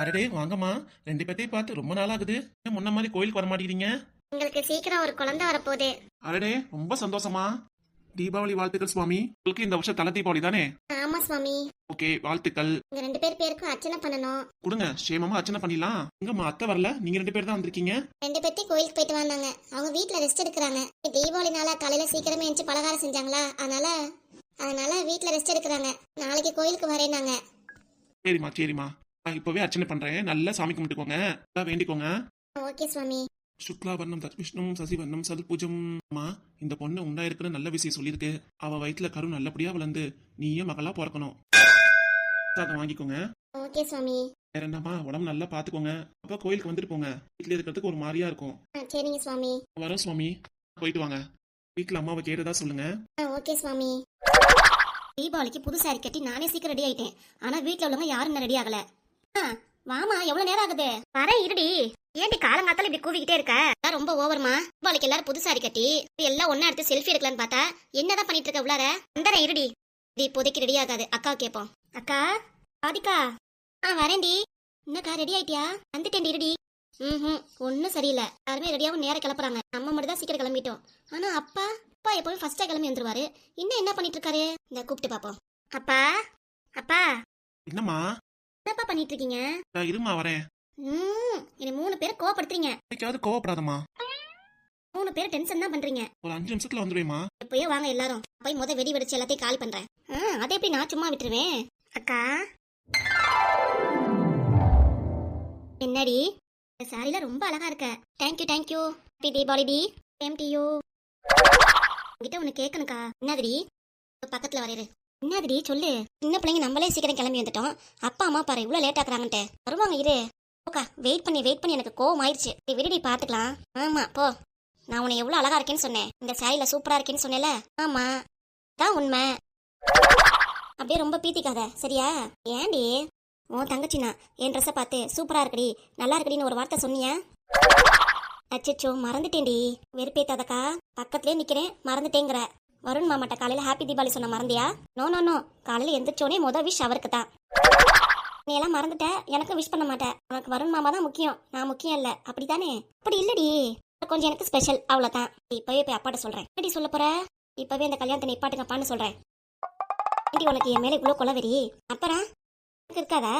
அடடே வாங்கம்மா. ரெண்டு பேர்த்தையும் பார்த்து ரொம்ப நாள் ஆகுது ஏன் முன்ன மாதிரி கோயிலுக்கு வர மாட்டேங்கிறீங்க? உங்களுக்கு சீக்கிரம் ஒரு குழந்தை வரப்போகுது. அடடே ரொம்ப சந்தோஷமா. தீபாவளி வாழ்த்துக்கள் சுவாமி. உங்களுக்கு இந்த வருஷம் தலை தீபாவளி தானே? ஆமா சுவாமி. ஓகே வாழ்த்துக்கள். உங்க ரெண்டு பேர் பேருக்கும் அர்ச்சனை பண்ணணும். கொடுங்க சேமமா அர்ச்சனை பண்ணிடலாம். எங்கம்மா அத்தை வரல? நீங்க ரெண்டு பேர் தான் வந்திருக்கீங்க? ரெண்டு பேர்த்தையும் கோயிலுக்கு போயிட்டு வந்தாங்க. அவங்க வீட்ல ரெஸ்ட் எடுக்கிறாங்க. தீபாவளி நாளா காலையில சீக்கிரமே எழுந்து பலகாரம் செஞ்சாங்களா? அதனால அதனால வீட்ல ரெஸ்ட் எடுக்கிறாங்க. நாளைக்கு கோயிலுக்கு வரேனாங்க சரிம்மா சரிம்மா. நான் இப்பவே அர்ச்சனை பண்றேன். நல்லா சாமி கும்பிட்டுக்கோங்க. நல்லா வேண்டிக்கோங்க. ஓகே சுவாமி. சுக்லா வர்ணம் தத் விஷ்ணும் சசி வர்ணம் சது பூஜம். அம்மா இந்த பொண்ணு உண்டாயிருக்குன்னு நல்ல விஷயம் சொல்லியிருக்கு. அவ வயிற்றுல கரு நல்லபடியா வளர்ந்து நீயே மகளா பிறக்கணும். அதை வாங்கிக்கோங்க. ஓகே சுவாமி. வேற என்னம்மா உடம்பு நல்லா பாத்துக்கோங்க. அப்ப கோயிலுக்கு வந்துட்டு போங்க. வீட்டுல இருக்கிறதுக்கு ஒரு மாதிரியா இருக்கும். ஆ சரிங்க சுவாமி. வரோம் சுவாமி. போயிட்டு வாங்க. வீட்டுல அம்மாவை கேட்டதா சொல்லுங்க. ஓகே சுவாமி. தீபாவளிக்கு புது சாரி கட்டி நானே சீக்கிரம் ரெடி ஆயிட்டேன். ஆனா வீட்ல உள்ளவங்க யாரும் ரெடி ஆகல. வாமா எவ்வளவு நேரம் ஆகுது? வரேன் இருடி. ஏன்டி காலங்காத்தால இப்படி கூவிக்கிட்டே இருக்க? ரொம்ப ஓவர்மா. தீபாவளிக்கு எல்லாரும் புது சாரி கட்டி எல்லாம் ஒன்னா எடுத்து செல்ஃபி எடுக்கலான்னு பார்த்தா என்னதான் பண்ணிட்டு இருக்க உள்ளார அந்தரேன் இருடி. இது இப்போதைக்கு ரெடி ஆகாது. அக்கா கேப்போம். அக்கா ஆதிக்கா. ஆ வரேன்டி. என்னக்கா ரெடி ஆயிட்டியா? வந்துட்டேன் இருடி. ம் ஒன்றும் சரியில்லை. யாருமே ரெடியாகவும் நேரம் கிளப்புறாங்க. நம்ம மட்டும் தான் சீக்கிரம் கிளம்பிட்டோம். ஆனால் அப்பா அப்பா எப்பவும் ஃபர்ஸ்டா கிளம்பி வந்துருவாரு. இன்னும் என்ன பண்ணிட்டு இருக்காரு? இந்த கூப்பிட்டு பாப்போம். அப்பா அப்பா. என்னம்மா? பண்ணிட்டு இருக்கீங்க நான் இருமா வரேன். ம் என்னை மூணு பேர் கோவப்படுத்துறீங்க. இன்னைக்காவது கோவப்படாதம்மா. மூணு பேர் டென்ஷன் தான் பண்றீங்க. ஒரு அஞ்சு நிமிஷத்துல வந்துடுவேம்மா எப்பயோ வாங்க எல்லாரும். போய் முத வெடி வெடிச்சு எல்லாத்தையும் காலி பண்றேன். அதை எப்படி நான் சும்மா விட்டுருவேன்? அக்கா. என்னடி? இந்த சாரில ரொம்ப அழகா இருக்க. Thank you thank you happy Deepavali D. Same to you உங்ககிட்ட ஒன்று கேட்கணுக்கா என்னதுடி? பக்கத்துல வரையிரு. என்னதுடி சொல்லு. சின்ன பிள்ளைங்க நம்மளே சீக்கிரம் கிளம்பி வந்துட்டோம். அப்பா அம்மா பாரு இவ்வளோ லேட் ஆக்குறாங்கன்ட்டு. வருவாங்க இரு. ஓக்கா வெயிட் பண்ணி வெயிட் பண்ணி எனக்கு கோவம் ஆயிடுச்சு விடுடி பார்த்துக்கலாம் ஆமா போ. நான் உன்னை எவ்வளோ அழகா இருக்கேன்னு சொன்னேன். இந்த சாரியில சூப்பரா இருக்கேன்னு சொன்னேல ஆமா. தான் உண்மை. அப்படியே ரொம்ப பீத்திக்காத சரியா? ஏண்டி உன் தங்கச்சினா என் ட்ரெஸ்ஸை பார்த்து சூப்பரா இருக்குடி. நல்லா இருக்குடின்னு ஒரு வார்த்தை சொன்னியா? அச்சச்சோ மறந்துட்டேன்டி. வெறுப்பேத்தாதக்கா. பக்கத்துலேயே நிற்கிறேன் மறந்துட்டேங்கிற. வருண் மாமாட்ட காலையில ஹாப்பி தீபாவளி சொன்ன மறந்தியா? நோ நோ நோ காலையில எந்திரிச்சோனே முத விஷ் அவருக்கு தான். நீ எல்லாம் மறந்துட்ட? எனக்கு விஷ் பண்ண மாட்டேன் உனக்கு வருண் மாமா தான் முக்கியம். நான் முக்கியம் இல்ல. அப்படிதானே அப்படி இல்லடி. கொஞ்சம் எனக்கு ஸ்பெஷல் அவ்வளவுதான். இப்பவே போய் அப்பாட்ட சொல்றேன். எப்படி சொல்ல போற? இப்பவே இந்த கல்யாணத்தை நிப்பாட்டுங்கப்பான்னு சொல்றேன். ஏண்டி உனக்கு என் மேல இவ்வளவு கொலவெறி அப்புறம்? எனக்கு இருக்காதா?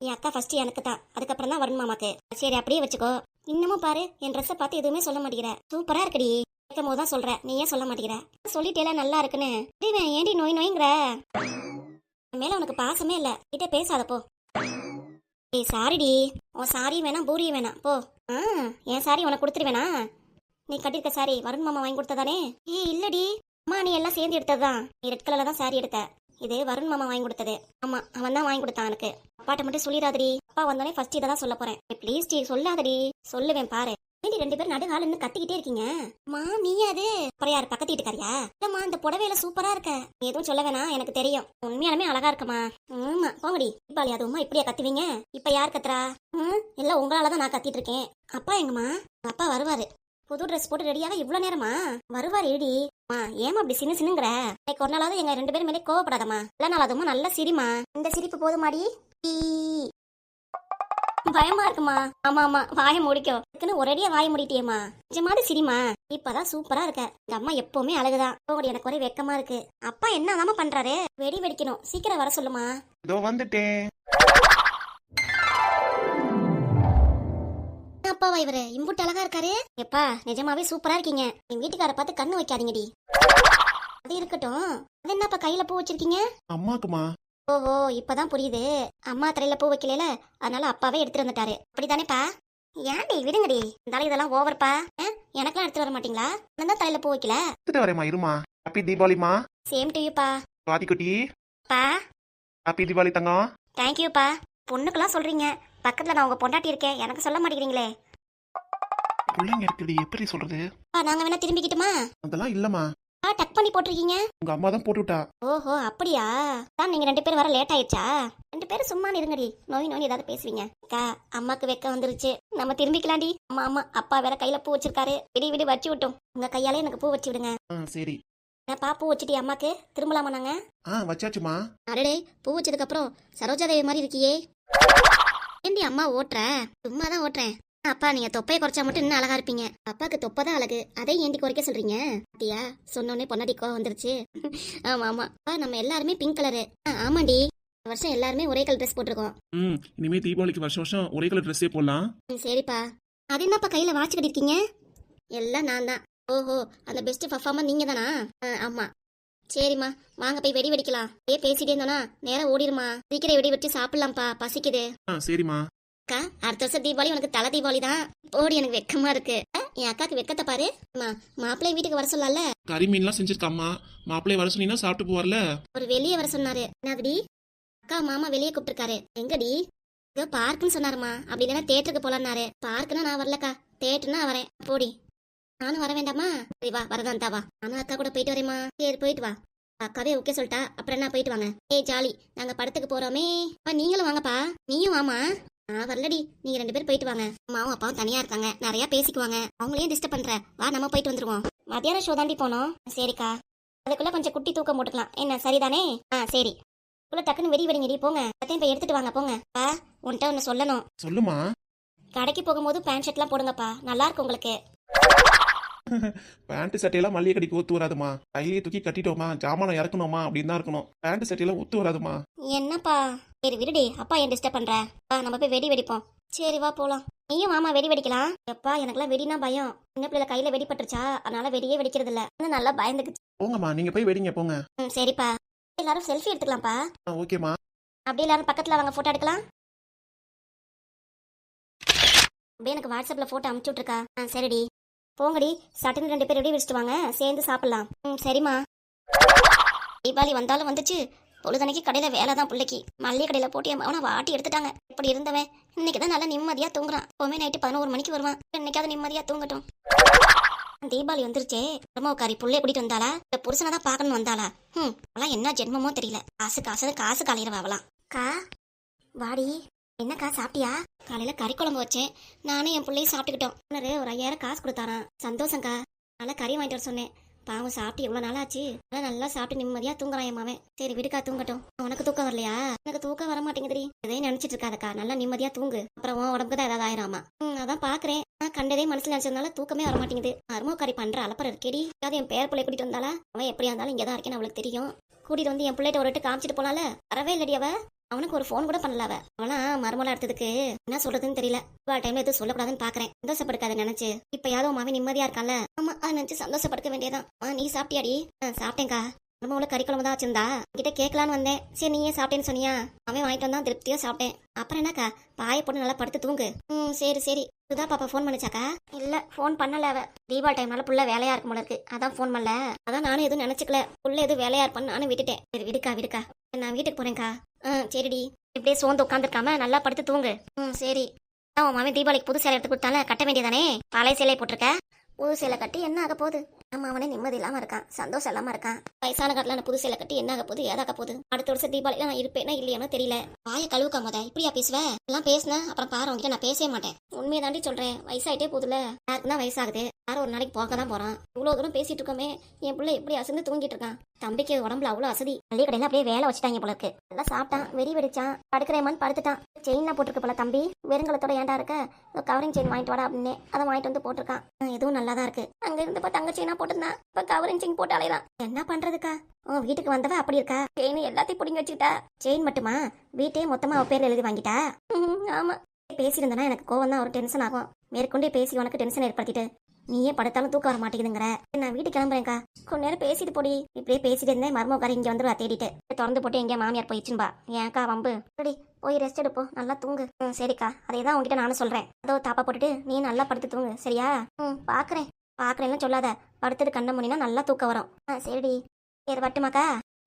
என் அக்கா ஃபர்ஸ்ட் எனக்கு தான். அதுக்கப்புறம் தான் வருண் மாமாக்கு. சரி அப்படியே வச்சுக்கோ. இன்னமும் பாரு. என் ட்ரெஸ்ஸை பார்த்து எதுவுமே சொல்ல மாட்டேங்கிற. சூப்பரா இருக்குடி. கேட்கும் போது தான் சொல்ற. நீ ஏன் சொல்ல மாட்டேங்கிற? சொல்லிட்டேல நல்லா இருக்குன்னு. இவன் ஏண்டி நோய் நோய்ங்கிற? மேலே மேல உனக்கு பாசமே இல்ல. கிட்ட பேசாத போ. ஏய் சாரிடி. உன் சாரி வேணாம் பூரியும் வேணாம். போ. ஆ என் சாரி உனக்கு கொடுத்துருவேனா நீ கட்டிருக்க சாரி வருண் மாமா வாங்கி கொடுத்ததானே ஏய் இல்லடி. அம்மா நீ எல்லாம் சேர்ந்து எடுத்ததுதான் நீ ரெட் கலர்ல தான் சாரி எடுத்த. இது வருண் மாமா வாங்கி கொடுத்தது. ஆமா அவன் தான் வாங்கி கொடுத்தான் எனக்கு அப்பாட்ட மட்டும் சொல்லிடாதடி. அப்பா வந்தோடனே ஃபர்ஸ்ட் இதை தான் சொல்ல போறேன். ப்ளீஸ் டி சொல்லாதடி. சொல்லுவேன் பாரு. ஏண்டி ரெண்டு பேரும் நடுகால இருந்து கத்திக்கிட்டே இருக்கீங்க? மா நீ அது அப்புறம் யார் பக்கத்து வீட்டுக்காரியா? இல்லம்மா இந்த புடவையில சூப்பரா இருக்க. நீ எதுவும் சொல்ல வேணாம் எனக்கு தெரியும். உண்மையாலுமே அழகா இருக்கமா ஆமா போங்கடி. தீபாவளி அதுவுமா இப்படியா கத்துவீங்க? இப்ப யார் கத்துறா? ம் எல்லாம் உங்களால தான் நான் கத்திட்டு இருக்கேன். அப்பா எங்கம்மா? அப்பா வருவாரு. புது ட்ரெஸ் போட்டு ரெடியாக இவ்வளோ நேரமா? வருவார் ஏடி. மா ஏமா அப்படி சின்ன சின்னுங்கிற? இன்னைக்கு ஒரு நாளாவது எங்க ரெண்டு பேரும் மேலே கோவப்படாதம்மா. எல்லா நாள் அதுவும் நல்ல சிரிமா இந்த சிரிப்பு போதுமாடி? பயமா இருக்குமா? ஆமா ஆமா. வாய முடிக்கோ. இதுக்குன்னு ஒரேடியா வாய முடிட்டியேம்மா. நிஜமாவது சிரிமா இப்பதான் சூப்பரா இருக்க. இந்த அம்மா எப்பவுமே அழகுதான் போகடி எனக்கு ஒரே வெக்கமா இருக்கு. அப்பா என்ன பண்றாரு? வெடி வெடிக்கணும். சீக்கிரம் வர சொல்லுமா இதோ வந்துட்டேன். அப்பாவா இவரு? இம்புட்டு அழகா இருக்காரு? எப்பா நிஜமாவே சூப்பரா இருக்கீங்க. என் வீட்டுக்கார பார்த்து கண்ணு வைக்காதீங்கடி. அது இருக்கட்டும். அது என்னப்பா கையில பூ வச்சிருக்கீங்க? அம்மாக்குமா. ஓஹோ இப்பதான் புரியுது. அம்மா தலையில பூ வைக்கல அதனால அப்பாவே எடுத்துட்டு வந்துட்டாரு. அப்படிதானேப்பா? ஏன்டி விடுங்கடி. இருந்தாலும் இதெல்லாம் ஓவர்ப்பா. எனக்கெல்லாம் எடுத்துட்டு வர மாட்டீங்களா? நான் தலையில பூ வைக்கல. எடுத்துட்டு வரேம்மா இருமா. ஹாப்பி தீபாவளிமா சேம் டு யூப்பா. வாதிக்குட்டி பா. ஹாப்பி தீபாவளி தங்கம். தேங்க்யூப்பா பொண்ணுக்கெல்லாம் சொல்றீங்க. பக்கத்துல நான் உங்க பொண்டாட்டி இருக்கேன். எனக்கு சொல்ல மாட்டேங்கிறீங்களே. பிள்ளைங்க இருக்குது எப்படி சொல்றது? நாங்க வேணா திரும்பிக்கிட்டுமா? அதெல்லாம் இல்லம்மா. ஆ டக் பண்ணி போட்டிருக்கீங்க? உங்க அம்மா தான் போட்டு விட்டா ஓஹோ அப்படியா? தான் நீங்க ரெண்டு பேரும் வர லேட் ஆயிடுச்சா? ரெண்டு பேரும் சும்மா இருங்கடி. நோய் நோய் ஏதாவது பேசுவீங்க. அக்கா அம்மாக்கு வெக்க வந்துருச்சு. நம்ம திரும்பிக்கலாம்டி. அம்மா அம்மா அப்பா வேற கையில பூ வச்சிருக்காரு. விடி விடி வச்சு விட்டோம். உங்க கையாலே எனக்கு பூ வச்சு விடுங்க. ஆ சரி. என்னப்பா பூ வச்சுட்டி அம்மாக்கு? திரும்பலாமா நாங்க? ஆ வச்சாச்சுமா. அடடே பூ வச்சதுக்கு அப்புறம் சரோஜா தேவி மாதிரி இருக்கியே. ஏண்டி அம்மா ஓட்டுற? சும்மா தான் ஓட்டுறேன். அப்பா நீங்க தொப்பையை குறைச்சா மட்டும் இன்னும் அழகா இருப்பீங்க. அப்பாக்கு தொப்பை தான் அழகு. அதை ஏண்டி குறைக்க சொல்றீங்க? பாத்தியா? சொன்னோடனே பொன்னாடி கோவம் வந்துருச்சு. ஆமா ஆமா. அப்பா நம்ம எல்லாருமே பிங்க் கலரு ஆமாண்டி. வருஷம் எல்லாருமே ஒரே கலர் ட்ரெஸ் போட்டிருக்கோம். ம் இனிமே தீபாவளிக்கு வருஷம் வருஷம் ஒரே கலர் ட்ரெஸ்ஸே போடலாம். சரிப்பா. அது என்னப்பா கையில வாட்ச் கட்டிருக்கீங்க எல்லாம் நான் தான். ஓஹோ அந்த பெஸ்ட் பர்ஃபார்மர் நீங்க தானா? ஆமா. சரிம்மா வாங்க போய் வெடி வெடிக்கலாம். ஏ பேசிட்டே இருந்தோனா நேரம் ஓடிடுமா சீக்கிரம் வெடி வெட்டி சாப்பிடலாம்ப்பா. பசிக்குது. சரிம்மா. அக்கா அடுத்த வருஷம் தீபாவளி உனக்கு தலை தீபாவளி தான். ஓடி எனக்கு வெக்கமா இருக்கு. என் அக்காக்கு வெக்கத்தை பாரு. மா மாப்பிள்ளை வீட்டுக்கு வர சொல்லல? கறி மீன்லாம் செஞ்சிருக்காம்மா. மாப்பிள்ளைய வர சொன்னீங்கன்னா சாப்பிட்டு போவார்ல? ஒரு வெளியே வர சொன்னாரு. என்னதுடி? அக்கா மாமா வெளியே கூப்பிட்டுருக்காரு. எங்கடி? ஏதோ பார்க்குன்னு சொன்னாருமா அப்படி இல்லைன்னா தேட்டருக்கு போலான்னாரு. பார்க்குனா நான் வரலக்கா. தேட்டர்னா வரேன். போடி. நானும் வர வேண்டாமா? சரி வா வரதான் வா. நானும் அக்கா கூட போயிட்டு வரேம்மா. சரி போயிட்டு வா. அக்காவே ஓகே சொல்லிட்டா. அப்புறம் என்ன போயிட்டு வாங்க? ஏய் ஜாலி. நாங்க படத்துக்கு போறோமே. நீங்களும் வாங்கப்பா. நீயும் வாமா நான் வரலடி. நீங்க ரெண்டு பேரும் போயிட்டு வாங்க. அம்மாவும் அப்பாவும் தனியா இருக்காங்க. நிறைய பேசிக்குவாங்க. அவங்களையும் டிஸ்டர்ப் பண்ற வா நம்ம போயிட்டு வந்துருவோம். மத்தியானம் ஷோ தாண்டி போனோம். சரிக்கா. அதுக்குள்ள கொஞ்சம் குட்டி தூக்கம் போட்டுக்கலாம். என்ன சரிதானே? ஆ சரி. உள்ள டக்குன்னு வெடி வெடிங்கடி போங்க. அத்தையும் போய் எடுத்துட்டு வாங்க போங்க. பா உன்கிட்ட ஒன்று சொல்லணும். சொல்லுமா? கடைக்கு போகும்போது பேண்ட் ஷர்ட்லாம் போடுங்கப்பா. நல்லா இருக்கும் உங்களுக்கு. பேண்ட் சட்டையெல்லாம் மல்லிகை கடிக்கு ஒத்து வராதுமா? கையிலேயே தூக்கி கட்டிட்டோமா? ஜாமானம் இறக்கணுமா? அப்படின்னு தான் இருக்கணும். பேண்ட் சட்டையெல்லாம் ஒத்து வராதுமா? என்னப்பா? சரி விடுடி. அப்பா ஏன் டிஸ்டர்ப் பண்ற? வா நம்ம போய் வெடி வெடிப்போம். சரி வா போலாம். நீயும் மாமா வெடி வெடிக்கலாம். எப்பா எனக்குலாம் வெடினா பயம். சின்ன பிள்ளைல கையில வெடி பட்டுருச்சா அதனால வெடியே வெடிக்கிறது இல்ல இன்னும் நல்லா பயந்துக்குச்சு. போங்கம்மா நீங்க போய் வெடிங்க போங்க. ம் சரிப்பா. எல்லாரும் செல்ஃபி எடுத்துக்கலாம்ப்பா. ஆ ஓகேம்மா. அப்படியே எல்லாரும் பக்கத்துல வாங்க போட்டோ எடுக்கலாம். அப்படியே எனக்கு வாட்ஸ்அப்ல போட்டோ அமுச்சு விட்ருக்கா ஆ சரிடி. போங்கடி சட்டுன்னு ரெண்டு பேர் எப்படி வச்சுட்டு வாங்க. சேர்ந்து சாப்பிடலாம். ம் சரிம்மா. தீபாவளி வந்தாலும் வந்துச்சு. பொழுதனைக்கு கடையில் வேலை தான் பிள்ளைக்கு. மல்லிகை கடையில் போட்டு என் அவனை வாட்டி எடுத்துட்டாங்க. இப்படி இருந்தவன். இன்னைக்கு தான் நல்லா நிம்மதியாக தூங்குறான். எப்போவுமே நைட்டு பதினோரு மணிக்கு வருவான். இன்னைக்காவது நிம்மதியாக தூங்கட்டும். தீபாவளி வந்துருச்சே. பிரம்மக்காரி புள்ளைய கூட்டிட்டு வந்தாளா? இந்த புருஷனை தான் பார்க்கணும் வந்தாளா? ம் அவளாம் என்ன ஜென்மமோ தெரியல. காசு காசு காசு காலையில அவளாம் கா வாடி. என்னக்கா சாப்பிட்டியா? காலையில கறி குழம்பு வச்சேன். நானும் என் பிள்ளையும் சாப்பிட்டுக்கிட்டோம். ஓனரு ஒரு ஐயாயிரம் காசு கொடுத்தாராம். சந்தோஷம்க்கா. நல்லா கறி வாங்கிட்டு வர சொன்னேன். பாவம் சாப்பிட்டு எவ்வளவு நாள் ஆச்சு நல்லா சாப்பிட்டு நிம்மதியா தூங்குறான் என் மாவன் சரி விடுக்கா தூங்கட்டும். உனக்கு தூக்கம் வரலையா? எனக்கு தூக்கம் வர மாட்டேங்குதுடி. இதே நினைச்சிட்டு இருக்காதக்கா. நல்லா நிம்மதியா தூங்கு. அப்புறம் உன் உடம்புக்கு தான் ஏதாவது ஆயிராமா ம் அதான் பாக்குறேன். நான் கண்டதே மனசுல நினைச்சதுனால தூக்கமே வர மாட்டேங்குது. மருமக்காரி பண்ற அலப்பற இருக்கேடி. அதாவது என் பேர் பிள்ளை கூட்டிட்டு வந்தாளா? அவன் எப்படியா இருந்தாலும் இங்கதான் இருக்கேன்னு அவளுக்கு தெரியும். கூட்டிட்டு வந்து என் பிள்ளைகிட்ட ஒரு காமிச்சிட்டு போனால வரவே இல்லடி அவ. அவனுக்கு ஒரு ஃபோன் கூட பண்ணல அவ. அவளாம் மருமலா எடுத்ததுக்கு என்ன சொல்றதுன்னு தெரியல. இவ்வளவு டைம்ல எதுவும் சொல்லக்கூடாதுன்னு பாக்குறேன். சந்தோஷப்படுக்காத நினைச்சு. இப்ப யாரோ மாவி நிம்மதியா இருக்கான்ல? ஆமா அதை நினைச்சு சந்தோஷப்படுத்த வேண்டியதான் ஆ நீ சாப்பிட்டியாடி? ஆ நம்ம கறி குழம்பு தான் வச்சிருந்தா. கிட்ட கேட்கலான்னு வந்தேன். சரி நீயே சாப்பிட்டேன்னு சொன்னியா? அவன் வாங்கிட்டு வந்தான் திருப்தியா சாப்பிட்டேன். அப்புறம் என்னக்கா? பாய போட்டு நல்லா படுத்து தூங்கு. ம் சரி சரி. சுதா பாப்பா ஃபோன் பண்ணிச்சாக்கா? இல்ல ஃபோன் பண்ணல அவ. தீபாவளி டைம்னால புள்ள வேலையா இருக்கும் போல இருக்கு. அதான் ஃபோன் பண்ணல. அதான் நானும் எதுவும் நினைச்சுக்கல. புள்ள எதுவும் வேலையா இருப்பான்னு நானும் விட்டுட்டேன். சரி விடுக்கா விடுக்கா. நான் வீட்டுக்கு போறேன்க்கா. ஆ சரிடி. இப்படியே சோர்ந்து உட்காந்துருக்காம நல்லா படுத்து தூங்கு. ம் சரி. உன் மாமன் தீபாவளிக்கு புது சேலை எடுத்து கொடுத்தால கட்ட வேண்டியதானே? பழைய சேலை போட்டிருக்க? புது சேலை கட்டி என்ன ஆக போகுது? நம்ம அவனே நிம்மதி இல்லாம இருக்கான் சந்தோஷம் இல்லாம இருக்கான். வயசான காட்டில் நான் புது சேலை கட்டி என்ன ஆக போகுது ஏதாக போகுது? அடுத்த வருஷம் தீபாவளி நான் இருப்பேனா இல்லையானோ தெரியல. வாயை கழுவுக்கா முத இப்படியா பேசுவ? எல்லாம் பேசினேன் அப்புறம் பாரு உங்ககிட்ட நான் பேசவே மாட்டேன். உண்மையை தாண்டி சொல்றேன் வயசாயிட்டே போகுதுல யாருக்கு தான் வயசாகுது. யாரும் ஒரு நாளைக்கு போக தான் போறான். இவ்வளவு தூரம் பேசிட்டு இருக்கோமே என் பிள்ளை எப்படி அசந்து தூங்கிட்டு இருக்கான்? தம்பிக்கு உடம்புல அவ்வளோ அசதி. பள்ளி கடையில அப்படியே வேலை வச்சுட்டாங்க போல இருக்கு. நல்லா சாப்பிட்டான் வெறி வெடிச்சான் படுக்கிறேமான்னு படுத்துட்டான். செயின்லாம் போட்டிருக்கு போல தம்பி வெறுங்கலத்தோட ஏன்டா இருக்க? கவரிங் செயின் வாங்கிட்டு வாடா அப்படின்னு. அதை வாங்கிட்டு வந்து போட்டிருக்கான். எதுவும் நல்லா தான் இருக்கு. அங்க இருந்து பார்த்தா தங்க செயினா போட்டிருந்தான் இப்ப கவரிங் செயின் போட்டு அலையலாம். என்ன பண்றதுக்கா? உன் வீட்டுக்கு வந்தவ அப்படி இருக்கா? செயின் எல்லாத்தையும் பிடிங்கி வச்சுக்கிட்டா. செயின் மட்டுமா? வீட்டையே மொத்தமா அவ பேர்ல எழுதி வாங்கிட்டா? ம், ஆமா. பேசியிருந்தனா எனக்கு கோவம் தான் ஒரு டென்ஷன் ஆகும். மேற்கொண்டே பேசி உனக்கு டென்ஷன் ஏற்படுத்திட்டு நீயே படுத்தாலும் தூக்கம் வர மாட்டேங்குதுங்கிற. நான் வீட்டுக்கு கிளம்புறேன்க்கா. கொஞ்ச நேரம் பேசிட்டு போடி. இப்படியே பேசிட்டு இருந்தேன் மர்மக்காரி இங்க வந்துருவா தேடிட்டு. திறந்து போட்டு எங்கேயா மாமியார் போயிடுச்சுன்பா ஏன்க்கா வம்பு? சரி போய் ரெஸ்ட் எடுப்போம் நல்லா தூங்கு. ம் சரிக்கா. அதே தான் உங்ககிட்ட நானும் சொல்றேன். அதோ தாப்பா போட்டுட்டு நீ நல்லா படுத்து தூங்கு. சரியா? ம் பாக்குறேன். பார்க்குறேன்னு சொல்லாத. படுத்தது கண்ண முடினா நல்லா தூக்கம் வரும். ஆ சரிடி. சரி வட்டுமாக்கா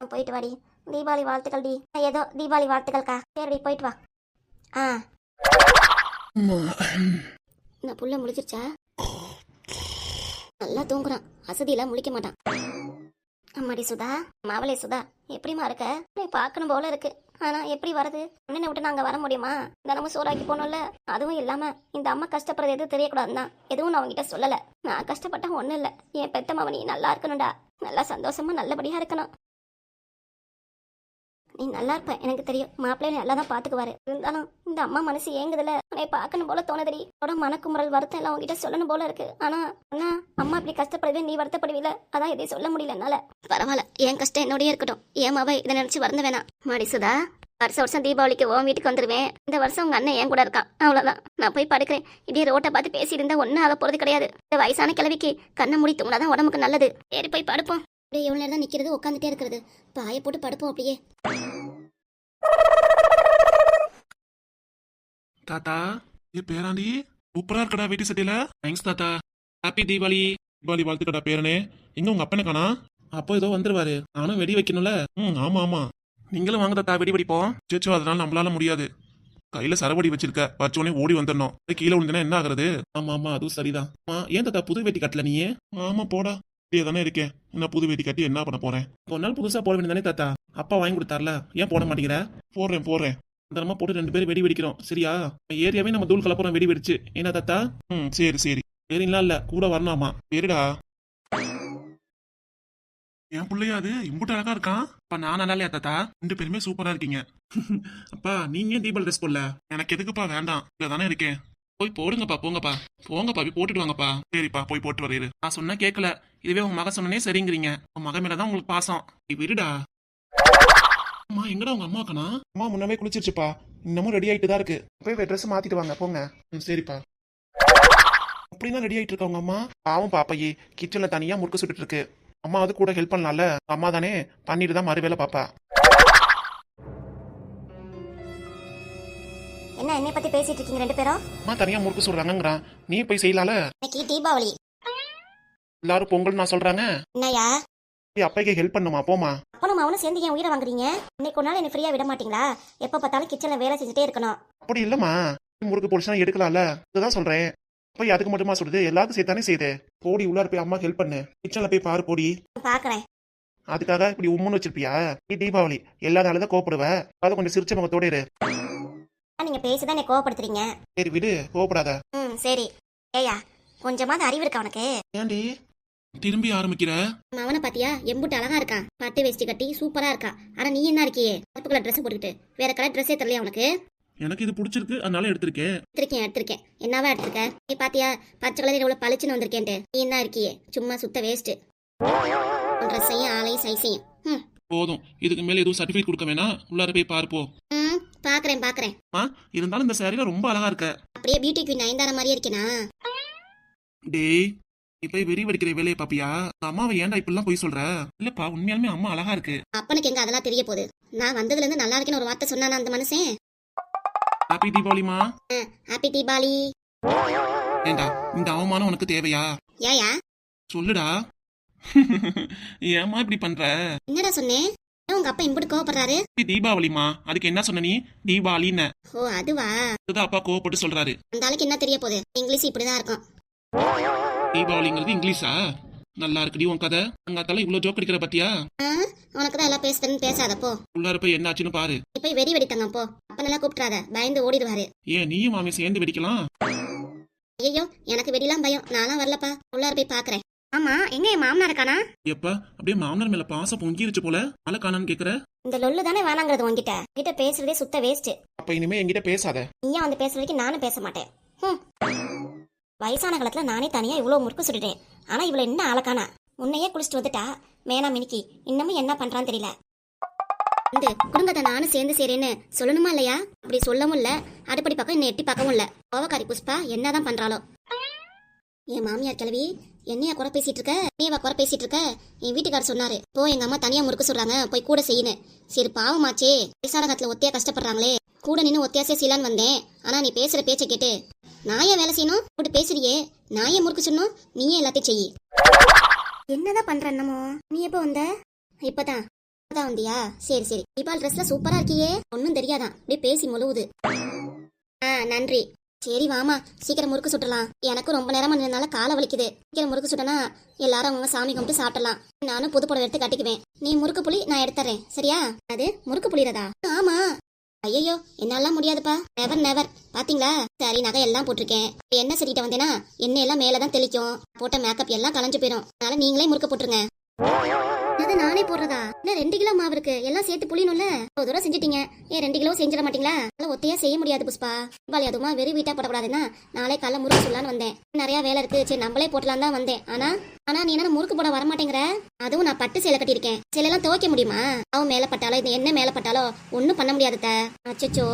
போயிட்டு வாடி. தீபாவளி வாழ்த்துக்கள் டி. ஏதோ தீபாவளி வாழ்த்துக்கள்க்கா. சரிடி போயிட்டு வா. ஆ. நான் புள்ள முடிச்சிருச்சா நல்லா தூங்குறான். அசதியெல்லாம் முழிக்க மாட்டான். அம்மாடி சுதா மாவளே சுதா எப்படிமா இருக்க? நீ பார்க்கணும் போல இருக்கு. ஆனால் எப்படி வருது அண்ணனை விட்டு நாங்கள் வர முடியுமா? தினமும் சோறாக்கி போனோம்ல அதுவும் இல்லாமல் இந்த அம்மா கஷ்டப்படுறது எதுவும் தெரியக்கூடாதுன்னா எதுவும் நான் அவங்ககிட்ட சொல்லலை. நான் கஷ்டப்பட்டேன் ஒன்றும் இல்லை. என் பெத்த மவனி நீ நல்லா இருக்கணும்டா. நல்லா சந்தோஷமா நல்லபடியா இருக்கணும். நீ நல்லா இருப்ப எனக்கு தெரியும். மாப்பிள்ளைய நல்லா தான் பாத்துக்குவாரு. இருந்தாலும் இந்த அம்மா மனசு ஏங்குதுல உன்னை பார்க்கணும் போல தோணுதடி. அவரோட மனக்குமுறல் வருத்தம் எல்லாம் உங்ககிட்ட சொல்லணும் போல இருக்கு. ஆனா அண்ணா அம்மா இப்படி கஷ்டப்படுவே நீ வருத்தப்படுவில அதான் எதையும் சொல்ல முடியல என்னால. பரவாயில்ல. என் கஷ்டம் என்னோடய இருக்கட்டும். ஏன் இதை நினைச்சு வருந்த வேணாம். மாடி சுதா வருஷம் வருஷம் தீபாவளிக்கு ஓம் வீட்டுக்கு வந்துருவேன். இந்த வருஷம் உங்க அண்ணன் என் கூட இருக்கான் அவ்வளவுதான். நான் போய் படுக்கிறேன். இப்படியே ரோட்டை பார்த்து பேசி இருந்தா ஒன்னும் ஆக போறது கிடையாது. இந்த வயசான கிழவிக்கு கண்ணை மூடி தூங்கினாதான் உடம்புக்கு நல்லது. சரி போய் படுப்போம். அப்படியே எவ்வளோ நேரம் தான் நிக்கிறது உட்காந்துட்டே இருக்கிறது. பாயை போட்டு படுப்போம் அப்படியே. தாத்தா ஏ பேராண்டி சூப்பரா இருக்கடா வீட்டு சட்டியில. தேங்க்ஸ் தாத்தா. ஹாப்பி தீபாவளி. தீபாவளி வாழ்த்துக்கடா பேரனே. எங்க உங்க அப்பனை காணா அப்போ ஏதோ வந்துருவாரு. நானும் வெடி வைக்கணும்ல? ம் ஆமா ஆமா. நீங்களும் வாங்க தாத்தா வெடி வெடிப்போம். சேச்சோ அதனால நம்மளால முடியாது. கையில சரவடி வச்சிருக்க. வச்சோடனே ஓடி வந்துடணும். கீழே விழுந்தனா என்ன ஆகுறது? ஆமா ஆமா அதுவும் சரிதான். ஏன் தாத்தா புது வெட்டி கட்டல நீ ஆமா போடா. இப்படியே தானே இருக்கேன். நான் புது வேட்டி கட்டி என்ன பண்ண போறேன்? ஒரு நாள் புதுசா போட வேண்டியதானே தாத்தா. அப்பா வாங்கி கொடுத்தார்ல. ஏன் போட மாட்டேங்கிற? போடுறேன் போடுறேன். தரமா போட்டு ரெண்டு பேரும் வெடி வெடிக்கிறோம். சரியா? ஏரியாவே நம்ம தூள் கலப்புறோம் வெடி வெடிச்சு. என்ன தாத்தா? ம் சரி சரி. சரிங்களா இல்ல. கூட வரலாமா சரிடா என் பிள்ளையா அது? இம்புட்டு அழகா இருக்கான் அப்பா நான் நல்லா இல்லையா தாத்தா? ரெண்டு பேருமே சூப்பரா இருக்கீங்க. அப்பா நீங்க ஏன் தீபாவளி ட்ரெஸ் போடல? எனக்கு எதுக்குப்பா வேண்டாம். இல்ல தானே இருக்கேன். போய் போடுங்கப்பா போங்கப்பா. போங்கப்பா போய் போட்டுட்டு வாங்கப்பா சரிப்பா போய் போட்டு வரையிரு நான் சொன்னா கேட்கல இதுவே உங்க மக சொன்னனே சரிங்கிறீங்க. உன் மகன் மேலதான் உங்களுக்கு பாசம். நீ விடுடா. அம்மா எங்கடா உங்க அம்மா அம்மா முன்னமே குளிச்சிருச்சுப்பா. இன்னமும் ரெடி ஆயிட்டு தான் இருக்கு. போய் ட்ரெஸ் மாத்திட்டு வாங்க போங்க. ம் சரிப்பா. அப்படின்னா ரெடி ஆயிட்டு இருக்க உங்க அம்மா? பாவம் பாப்பையே. கிச்சன்ல தனியா முறுக்கு சுட்டுட்டு இருக்கு. அம்மா அது கூட ஹெல்ப் பண்ணலாம்ல? அம்மா தானே? பண்ணிட்டு தான் மறு வேலை பாப்பா. என்ன பத்தி பேசிட்டு இருக்கீங்க ரெண்டு பேரும்? அம்மா தனியா முறுக்கு சுடுறாங்கங்கிறான் நீ போய் செய்யலால? இன்னைக்கு தீபாவளி. எல்லாரும் பொங்கல் நான் சொல்றாங்க. என்னையா போய் அப்பைக்கு ஹெல்ப் பண்ணுமா? போமா அப்பனும் அவனும் சேர்ந்து என் உயிரை வாங்குறீங்க? இன்னைக்கு ஒரு நாள் என்ன ஃப்ரீயா விட மாட்டீங்களா? எப்ப பார்த்தாலும் கிச்சன்ல வேலை செஞ்சுட்டே இருக்கணும். அப்படி இல்லம்மா. முறுக்கு பொடிச்சுனா எடுக்கலாம்ல. இதுதான் சொல்றேன். போய் அதுக்கு மட்டுமா சொல்லுது எல்லாத்துக்கும் சேர்த்தானே செய்யுது போடி உள்ளார போய் அம்மா ஹெல்ப் பண்ணு. கிச்சன்ல போய் பாரு போடி. பாக்குறேன். அதுக்காக இப்படி உம்முன்னு வச்சிருப்பியா? நீ தீபாவளி. எல்லா நாளும் தான் கோப்படுவ அதை கொஞ்சம் சிரிச்ச முகத்தோட இரு. நீங்க பேசிதான் என்னை கோவப்படுத்துறீங்க. சரி விடு கோவப்படாத. ம் சரி. ஏயா கொஞ்சமாவது அறிவு இருக்கா உனக்கு? ஏண்டி திரும்பி ஆரம்பிக்கிற? அவனை பாத்தியா? எம்புட்டு அழகா இருக்கான் பட்டு வேஷ்டி கட்டி சூப்பரா இருக்கா. ஆனா நீ என்ன இருக்கியே? கருப்பு கலர் ட்ரெஸ் போட்டுக்கிட்டு. வேற கலர் ட்ரெஸ்ஸே தெரியல உனக்கு? எனக்கு இது பிடிச்சிருக்கு அதனால எடுத்திருக்கேன். எடுத்திருக்கேன் எடுத்திருக்கேன். என்னவா எடுத்திருக்க? நீ பாத்தியா? பச்சை கலர் எவ்வளவு பளிச்சுன்னு வந்திருக்கேன்ட்டு. நீ என்ன இருக்கியே? சும்மா சுத்த வேஸ்ட் ட்ரெஸ்ஸையும் ஆளையும் சைஸையும் போதும். இதுக்கு மேல எதுவும் சர்டிபிகேட் கொடுக்க வேணாம். உள்ளார போய் பாருப்போ பாக்குறேன் பாக்குறேன். இருந்தாலும் இந்த சாரியில ரொம்ப அழகா இருக்க. அப்படியே பியூட்டி குயின் நயன்தார மாதிரியே இருக்கேனா? டேய் நீ போய் வெறி வெடிக்கிற வேலையை பாப்பியா? அம்மாவை ஏன்டா இப்படிலாம் போய் சொல்ற? இல்லப்பா உண்மையாலுமே அம்மா அழகா இருக்கு. அப்பனுக்கு எங்க அதெல்லாம் தெரிய போகுது? நான் வந்ததுல இருந்து நல்லா இருக்கேன்னு ஒரு வார்த்தை சொன்னானா அந்த மனுஷன்? ஹாப்பி தீபாவளிமா ஹாப்பி தீபாவளி ஏண்டா இந்த அவமானம் உனக்கு தேவையா? ஏயா? சொல்லுடா. ஏம்மா இப்படி பண்ற? என்னடா சொன்னேன் உங்க அப்பா இம்புட்டு கோவப்படுறாரு? தீபாவளிமா அதுக்கு என்ன சொன்ன நீ? தீபாவளின்னு. ஓ அதுவா? அதுதான் அப்பா கோவப்பட்டு சொல்றாரு. அந்த ஆளுக்கு என்ன தெரிய போகுது? இங்கிலீஷ் இப்படிதான் இருக்கும். தீபாவளிங்கிறது இங்கிலீஷா? நல்லா இருக்குடி உன் கதை. அங்க அத்தால இவ்வளவு ஜோக் அடிக்கிற பத்தியா? உனக்கு தான் எல்லாம் பேசுறேன்னு பேசாத போ. உள்ளார போய் என்ன ஆச்சுன்னு பாரு போய் வெடி வெடித்தங்க போ. அப்பனெல்லாம் கூப்பிட்றாத பயந்து ஓடிடுவாரு. ஏன் நீயும் மாமி சேர்ந்து வெடிக்கலாம்? ஐயோ எனக்கு வெடிலாம் பயம். நான்லாம் வரலப்பா. உள்ளார போய் பாக்குறேன். ஆமா எங்க என் மாமனார் இருக்கானா? எப்ப அப்படியே மாமனார் மேல பாசம் பொங்கிருச்சு போல. மழை காணான்னு கேக்குற? இந்த லொல்லு தானே வேணாங்கிறது உன்கிட்ட. கிட்ட பேசுறதே சுத்த வேஸ்ட் அப்ப இனிமே என்கிட்ட பேசாத. நீயா வந்து பேசுற வரைக்கும் நானும் பேச மாட்டேன். ஹம். வயசான காலத்துல நானே தனியா இவ்வளவு முறுக்கு சுட்டுட்டேன். ஆனா இவ்வளவு என்ன ஆளக்கானா முன்னையே குளிச்சுட்டு வந்துட்டா? மேனா மினிக்கி. இன்னமும் என்ன பண்றான்னு தெரியல. இந்த குடும்பத்தை நானும் சேர்ந்து செய்றேன்னு சொல்லணுமா இல்லையா? அப்படி சொல்லவும் இல்ல. அடுப்படி பக்கம் என்ன எட்டி பார்க்கவும் இல்ல. கோவக்காரி புஷ்பா என்னதான் பண்றாளோ? என் மாமியார் கிழவி என்னையா குறை பேசிட்டு இருக்க நீவா குறை பேசிட்டு இருக்க என் வீட்டுக்காரர் சொன்னாரு. போ எங்க அம்மா தனியா முறுக்கு சொல்றாங்க போய் கூட செய்யணும் சரி பாவமாச்சே. வயசான காலத்துல ஒத்தையா கஷ்டப்படுறாங்களே. கூட நின்னு ஒத்தியாசே செய்யலான்னு வந்தேன். ஆனா நீ பேசுற பேச்சை கேட்டு. நான் ஏன் வேலை செய்யணும்? போட்டு பேசுறியே. நான் ஏன் முறுக்கு சொன்னோம் நீயே எல்லாத்தையும் செய்யி? என்னதான் பண்ற என்னமோ? நீ எப்போ வந்த? இப்பதான். இப்பதான் வந்தியா? சரி சரி. தீபாவளி ட்ரெஸ்ல சூப்பரா இருக்கியே. ஒன்னும் தெரியாதான். அப்படியே பேசி முழுவுது. ஆ நன்றி. சரி வாமா. சீக்கிரம் முறுக்கு சுட்டலாம். எனக்கும் ரொம்ப நேரமா நின்றனால காலை வலிக்குது. சீக்கிரம் முறுக்கு சுட்டனா எல்லாரும் அவங்க சாமி கும்பிட்டு சாப்பிடலாம். நானும் புது புடவை எடுத்து கட்டிக்குவேன். நீ முறுக்கு புளி நான் எடுத்துறேன். சரியா? அது முறுக்கு புளிறதா ஆமா. ஐயோ என்னாலாம் முடியாதுப்பா. நெவர் நெவர் பாத்தீங்களா? சரி நகை எல்லாம் போட்டிருக்கேன். என்ன சரிட்ட வந்தேனா எண்ணெய் எல்லாம் மேலதான் தெளிக்கும். போட்ட மேக்கப் எல்லாம் கலைஞ்சு போயிடும் அதனால நீங்களே முறுக்க போட்டுருங்க. அது நானே போடுறதா? இல்ல ரெண்டு கிலோ மாவு இருக்கு. எல்லாம் சேர்த்து புளியணும்ல? ஒரு தூரம் செஞ்சுட்டீங்க. ஏன் ரெண்டு கிலோ செஞ்சிட மாட்டீங்களா? அதெல்லாம் ஒத்தையா செய்ய முடியாது புஷ்பா. தீபாவளி அதுமா வெறும் வீட்டா போடக்கூடாதுன்னா நாளை காலைல முறுக்கு சொல்லலான்னு வந்தேன். நிறைய வேலை இருக்கு. சரி நம்மளே போட்டலாம் தான் வந்தேன். ஆனா ஆனா நீ என்ன முறுக்கு போட வர மாட்டேங்கிற அதுவும் நான் பட்டு சேலை கட்டியிருக்கேன். சேலையெல்லாம் துவைக்க முடியுமா? அவன் மேல பட்டாலோ இது என்ன மேல பட்டாலோ ஒன்றும் பண்ண முடியாது அச்சோ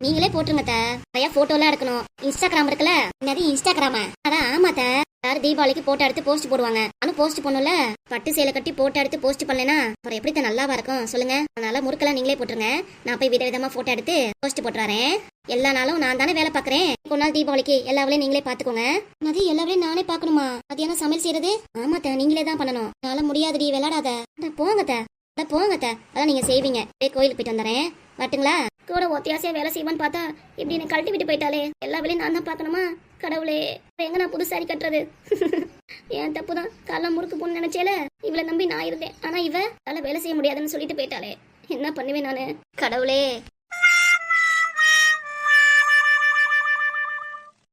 நீங்களே போட்டுருங்க த. நிறைய போட்டோலாம் எடுக்கணும். இன்ஸ்டாகிராம் இருக்குல்ல? என்னது இன்ஸ்டாகிராமா அதான் ஆமா த. யாரும் தீபாவளிக்கு போட்டோ எடுத்து போஸ்ட் போடுவாங்க. ஆனா போஸ்ட் பண்ணும்ல பட்டு சேலை கட்டி போட்டோ எடுத்து போஸ்ட் பண்ணலனா அப்புறம் எப்படி தான் நல்லாவா இருக்கும்? சொல்லுங்க. அதனால முறுக்கெல்லாம் நீங்களே போட்டுருங்க. நான் போய் விதவிதமா போட்டோ எடுத்து போஸ்ட் போட்டுறேன் எல்லா நாளும் நான் தானே வேலை பாக்குறேன் ஒரு நாள் தீபாவளிக்கு எல்லா வேலையும் நீங்களே பாத்துக்கோங்க அது எல்லா வேலையும் நானே பாக்கணுமா அது சமையல் செய்யறது ஆமா நீங்களே தான் பண்ணணும். என்னால முடியாதடி விளையாடாத. அட போங்க த போங்க த அதான் நீங்க செய்வீங்க. போய் கோயிலுக்கு போயிட்டு வந்துடுறேன். வரட்டுங்களா? கூட ஒத்தியாசியா வேலை செய்வான்னு பார்த்தா இப்படி என்ன கழட்டி விட்டு போயிட்டாலே எல்லா வேலையும் நான் தான் பார்க்கணுமா? கடவுளே. எங்க நான் புது சாரி கட்டுறது? ஏன் தப்பு தான் காலைல முறுக்கு போன்னு நினைச்சேல. இவளை நம்பி நான் இருந்தேன். ஆனா இவ காலைல வேலை செய்ய முடியாதுன்னு சொல்லிட்டு போயிட்டாளே. என்ன பண்ணுவேன் நானு? கடவுளே.